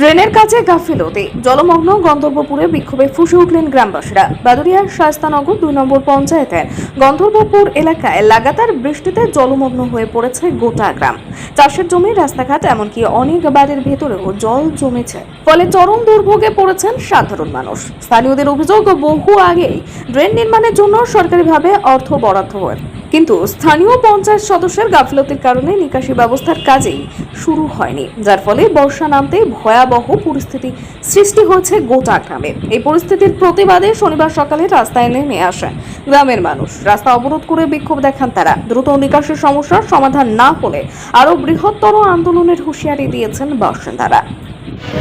ড্রেনের কাছে গাফিলতি। জলমগ্ন গন্তব্যপুরে বিক্ষোভে ফুসে উঠলেন গ্রামবাসীরা। বাদুরিয়ার শাস্তানগর দুই নম্বর পঞ্চায়েতের গন্তব্যপুর এলাকায় লাগাতার বৃষ্টিতে জলমগ্ন হয়ে পড়েছে গোটা গ্রাম। চাষের জমি, রাস্তাঘাট, এমনকি অনেক বাড়ির ভেতরেও জল জমেছে। ফলে চরম দুর্ভোগে পড়েছেন সাধারণ মানুষ। স্থানীয়দের অভিযোগ, বহু আগেই ড্রেন নির্মাণের জন্য সরকারিভাবে অর্থ বরাদ্দ হয়। কিন্তু স্থানীয় পঞ্চায়েত সদস্যের গাফিলতির কারণে নিকাশি ব্যবস্থার কাজেই শুরু হয়নি, যার ফলে বর্ষা নামতে ভয়াবহ পরিস্থিতি সৃষ্টি হয়েছে গোটা গ্রামে। এই পরিস্থিতির প্রতিবাদে শনিবার সকালে রাস্তায় নেমে আসেন গ্রামের মানুষ। রাস্তা অবরোধ করে বিক্ষোভ দেখান তারা। দ্রুত নিকাশের সমস্যার সমাধান না হলে আরও বৃহত্তর আন্দোলনের হুঁশিয়ারি দিয়েছেন বাসিন্দারা।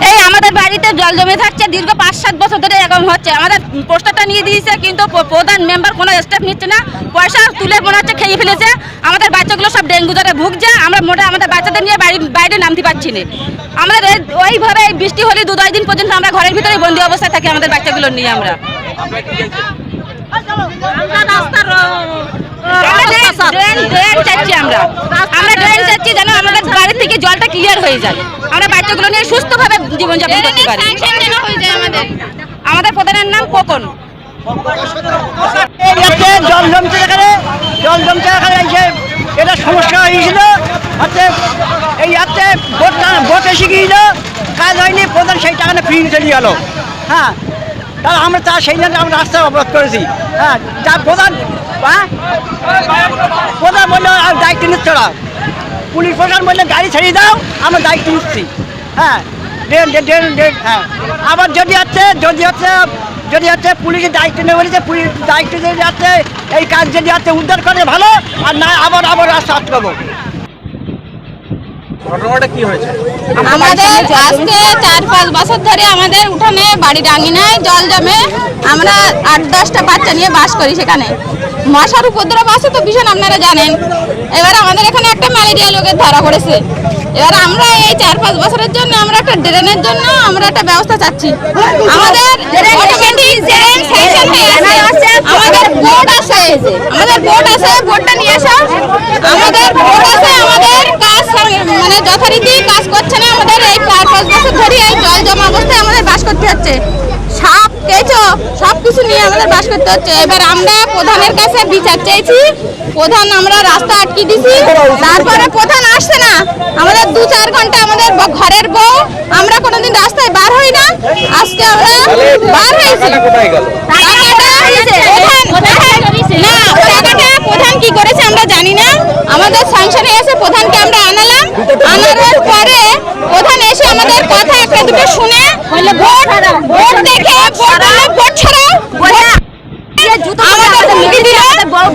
এই আমাদের বাড়িতে জল জমে থাকছে দীর্ঘ পাঁচ সাত বছর ধরে এরকম হচ্ছে। আমাদের পোস্টারটা নিয়ে দিয়েছে কিন্তু প্রধান মেম্বার কোনো স্টেপ নিচ্ছে না। পয়সা তুলে মনে হচ্ছে খেয়ে ফেলেছে। আমাদের বাচ্চাগুলো সব ডেঙ্গু জ্বরে ভুগছে। আমরা মোটা আমাদের বাচ্চাদের নিয়ে বাড়ি বাইরে নামতে পারছি না। আমরা এই- ওইভাবে বৃষ্টি হলে দু দশ দিন পর্যন্ত আমরা ঘরের ভিতরে বন্দি অবস্থায় থাকি আমাদের বাচ্চাগুলো নিয়ে আমরা। আমরা আমরা ড্রেন চাচ্ছি যেন আমাদের বাড়ি থেকে জলটা ক্লিয়ার হয়ে যায়। আমরা বাচ্চাগুলো নিয়ে সুস্থভাবে জীবনযাপন করতে পারি। আমাদের প্রধানের নাম কোকন জল জমছে এখানে, জল জমছে এখানে যে এটা সমস্যা হয়েছিল হচ্ছে এই হচ্ছে বোটটা বোট এসে গিয়েছিল। কাজ হয়নি, প্রধান সেই টাকাটা ফ্রি চলে গেল হ্যাঁ তা আমরা তা সেই জন্য আমরা রাস্তা অবরোধ করেছি। হ্যাঁ যা প্রধান হ্যাঁ প্রধান বলল, আর দায়িত্ব নিচ্ছে পুলিশ প্রশাসন বললে, গাড়ি ছাড়িয়ে দাও, আমরা দায়িত্ব নিচ্ছি। হ্যাঁ হ্যাঁ। আবার যদি হচ্ছে যদি হচ্ছে যদি হচ্ছে পুলিশের দায়িত্ব নেবে বলেছে পুলিশ দায়িত্ব যদি হচ্ছে এই কাজ যদি হচ্ছে উদ্ধার করে ভালো, আর না, আবার আবার রাস্তা আটকাবো। আমাদের চার পাঁচ বছর ধরে আমাদের জল জমে। আমরা আট দশটা বাচ্চা নিয়ে বাস করি সেখানে। মশার উপদ্রব আছে তো ভীষণ, আপনারা জানেন। এবার আমাদের এখানে একটা ম্যালেরিয়া রোগের ধরা পড়েছে। এবার আমরা এই চার পাঁচ বছরের জন্য আমরা একটা ড্রেনের জন্য আমরা একটা ব্যবস্থা চাচ্ছি। আমাদের। আমাদের বোর্ড আছে। আমাদের বোর্ড আছে বোর্ডটা নিয়ে আসো আমাদের বোর্ড আছে আমাদের কাজ সর- মানে যথারীতি কাজ করছে না। আমাদের এই চার পাঁচ বছর ধরে এই জল জমা অবস্থায় আমাদের বাস করতে হচ্ছে। সাপ, কেঁচো সব কিছু নিয়ে আমাদের বাস করতে হচ্ছে। এবার আমরা প্রধানের কাছে বিচার চেয়েছি প্রধান আমরা রাস্তা আটকে দিছি। তারপরে প্রধান আসছে না। আমাদের দু চার ঘণ্টা আমাদের ঘরের বউ। আমরা কোনোদিন রাস্তায় বার হই না। আজকে আমরা বার হয়েছি। প্রধান কি করেছে আমরা জানি না। আমাদের স্যাংশনে এসে প্রধানকে আমরা আনালাম। আনানোর পরে প্রধান এসে আমাদের কথা একটা দুটো শুনে ভোট ভোট দেখে ভোট ভোট ছাড়াও আমাদের হুমকি দিল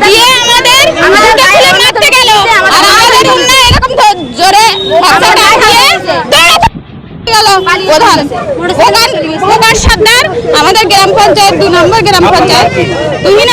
দিয়ে আমাদের জুতো খুলে মারতে গেল। আর আমাদের উন্নয় এরকম জোরে হাতটা দিয়ে গেল। প্রধান প্রধান প্রকাশ সর্দার আমাদের গ্রাম পঞ্চায়েত দু নম্বর গ্রাম পঞ্চায়েত। তুমি না